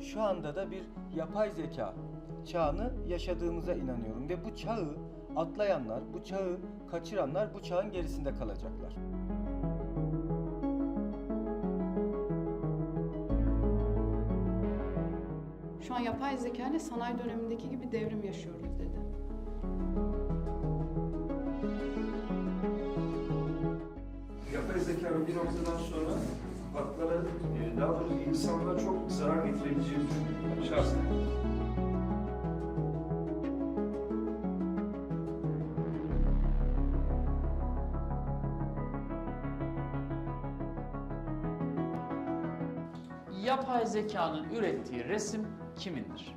şu anda da bir yapay zeka çağını yaşadığımıza inanıyorum ve bu çağı atlayanlar, bu çağı kaçıranlar bu çağın gerisinde kalacaklar. Şu an yapay zeka ile sanayi dönemindeki gibi devrim yaşıyoruz dedi. Yapay zekanın bir noktadan sonra aklara, e, daha doğrusu insanlara çok zarar getirebileceğini düşünüyorum şahsen. Yapay zekanın ürettiği resim kimindir?